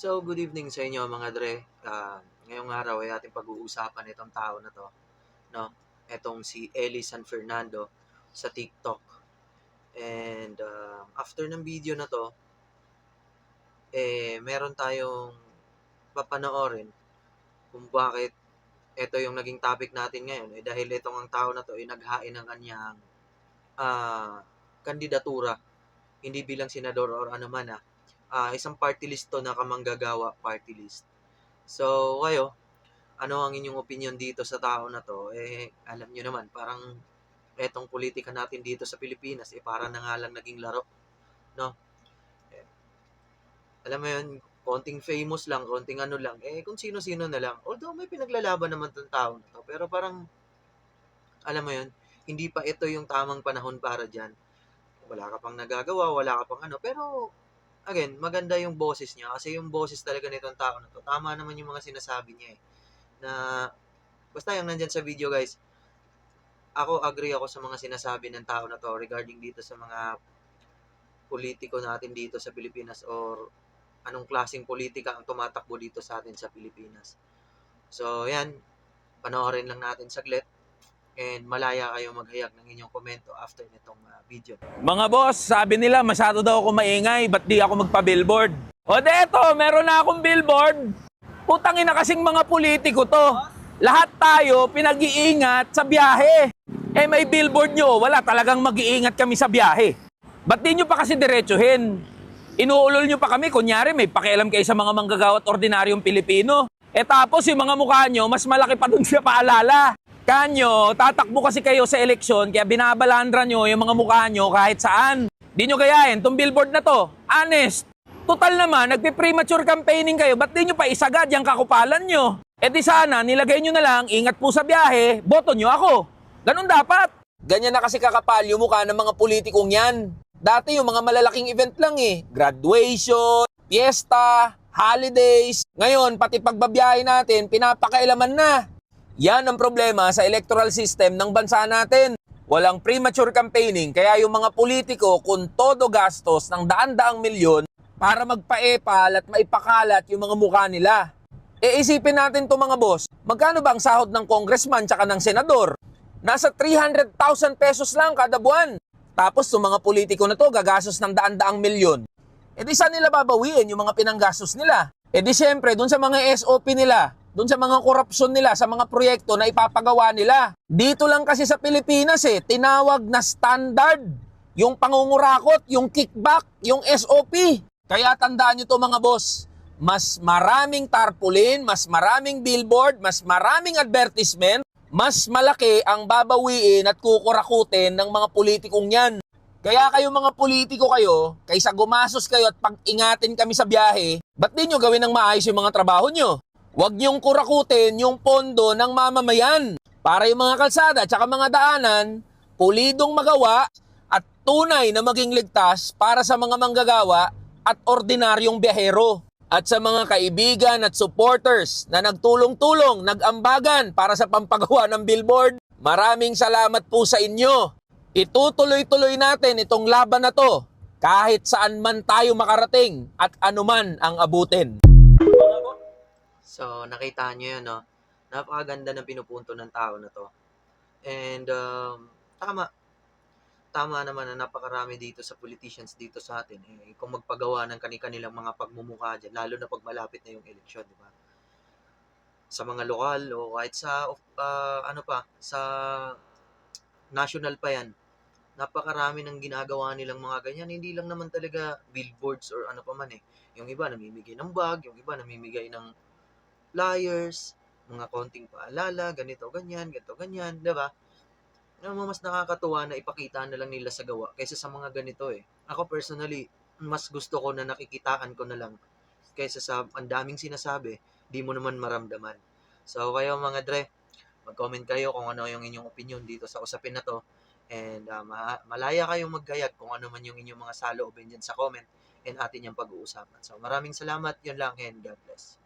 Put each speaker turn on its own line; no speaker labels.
So, good evening sa inyo mga dre. Ah, ngayong araw ay ating pag-uusapan itong tao na to, no? Etong si Ellie San Fernando sa TikTok. And ah, after ng video na to, eh meron tayong papanoorin kung bakit ito yung naging topic natin ngayon. Eh dahil itong ang tao na to ay naghain ng kanyang ah, kandidatura hindi bilang senador or ano man ah, ah, isang party list to na kamanggagawa party list. So, kayo, ano ang inyong opinion dito sa tao na to? Eh, alam nyo naman, parang etong politika natin dito sa Pilipinas, eh, para na nga lang naging laro. No? Eh, alam mo yun, konting famous lang, konting ano lang, eh, kung sino-sino na lang. Although, may pinaglalaban naman tong tao na to, pero parang, alam mo yun, hindi pa ito yung tamang panahon para dyan. Wala ka pang nagagawa, wala ka pang ano, pero again, maganda yung boses niya kasi yung boses talaga nitong tao na to. Tama naman yung mga sinasabi niya eh. Na basta yung nandyan sa video guys, ako agree ako sa mga sinasabi ng tao na to regarding dito sa mga politiko natin dito sa Pilipinas or anong klaseng politika ang tumatakbo dito sa atin sa Pilipinas. So, yan. Panoorin lang natin saglit. And malaya kayo maghayag ng inyong komento after nitong ah, video.
Mga boss, sabi nila masyado daw ako maingay, ba't di ako magpa-billboard? O deto, meron na akong billboard. Putangin na kasing mga politiko to. Lahat tayo pinag-iingat sa biyahe. Eh may billboard nyo, wala talagang mag-iingat kami sa biyahe. Ba't di nyo pa kasi diretsuhin? Inuulol nyo pa kami, kunyari may pakialam kayo sa mga manggagawa at ordinaryong Pilipino. Eh tapos yung mga mukha nyo, mas malaki pa dun sa paalala. Kanyo, tatakbo kasi kayo sa eleksyon, kaya binabalandra nyo yung mga mukha nyo kahit saan. Di nyo gayahin, tong billboard na to. Honest. Total naman, nagpi-premature campaigning kayo, ba't di nyo pa isagad yung kakupalan nyo? E di sana, nilagay nyo na lang, ingat po sa biyahe, boto nyo ako. Ganun dapat. Ganyan na kasi kakapal yung mukha ng mga politikong yan. Dati yung mga malalaking event lang eh. Graduation, fiesta, holidays. Ngayon, pati pagbabiyahe natin, pinapakailaman na. Yan ang problema sa electoral system ng bansa natin. Walang premature campaigning, kaya yung mga politiko kung todo gastos ng daan-daang milyon para magpaepal at maipakalat yung mga mukha nila. E isipin natin to mga boss, magkano ba ang sahod ng congressman tsaka ng senador? Nasa 300,000 pesos lang kada buwan. Tapos yung mga politiko na to gagastos ng daan-daang milyon. E di saan nila babawiin yung mga pinanggastos nila? E di syempre, dun sa mga SOP nila, dun sa mga korupsyon nila, sa mga proyekto na ipapagawa nila. Dito lang kasi sa Pilipinas eh, tinawag na standard. Yung pangungurakot, yung kickback, yung SOP. Kaya tandaan nyo to mga boss, mas maraming tarpaulin, mas maraming billboard, mas maraming advertisement, mas malaki ang babawiin at kukurakutin ng mga politikong yan. Kaya kayo mga politiko kayo, kaysa gumasos kayo at pag-ingatin kami sa biyahe, ba't di nyo gawin ng maayos yung mga trabaho nyo? Huwag niyong kurakutin yung pondo ng mamamayan para yung mga kalsada at mga daanan pulidong magawa at tunay na maging ligtas para sa mga manggagawa at ordinaryong biyahero. At sa mga kaibigan at supporters na nagtulong-tulong, nag-ambagan para sa pampagawa ng billboard, maraming salamat po sa inyo. Itutuloy-tuloy natin itong laban na to kahit saan man tayo makarating at anuman ang abutin.
So, nakita nyo yun, no? Napakaganda ng pinupunto ng tao na to. And, um, tama. Tama naman na napakarami dito sa politicians dito sa atin. Eh, kung magpagawa ng kanilang mga pagmumukha dyan, lalo na pag malapit na yung eleksyon, di ba? Sa mga lokal o kahit sa, uh, ano pa, sa national pa yan, napakarami ng ginagawa nilang mga ganyan. Hindi lang naman talaga billboards or ano pa man eh. Yung iba namimigay ng bag, yung iba namimigay ng flyers, mga konting paalala, ganito, ganyan, ganito, ganyan, di ba? Ano mas nakakatuwa na ipakita na lang nila sa gawa kaysa sa mga ganito eh. Ako personally, mas gusto ko na nakikitaan ko na lang kaysa sa ang daming sinasabi, di mo naman maramdaman. So kayo mga dre, mag-comment kayo kung ano yung inyong opinion dito sa usapin na to. And uh, ma- malaya kayong maggayag kung ano man yung inyong mga saloobin dyan sa comment and atin yung pag-uusapan. So maraming salamat, yun lang and God bless.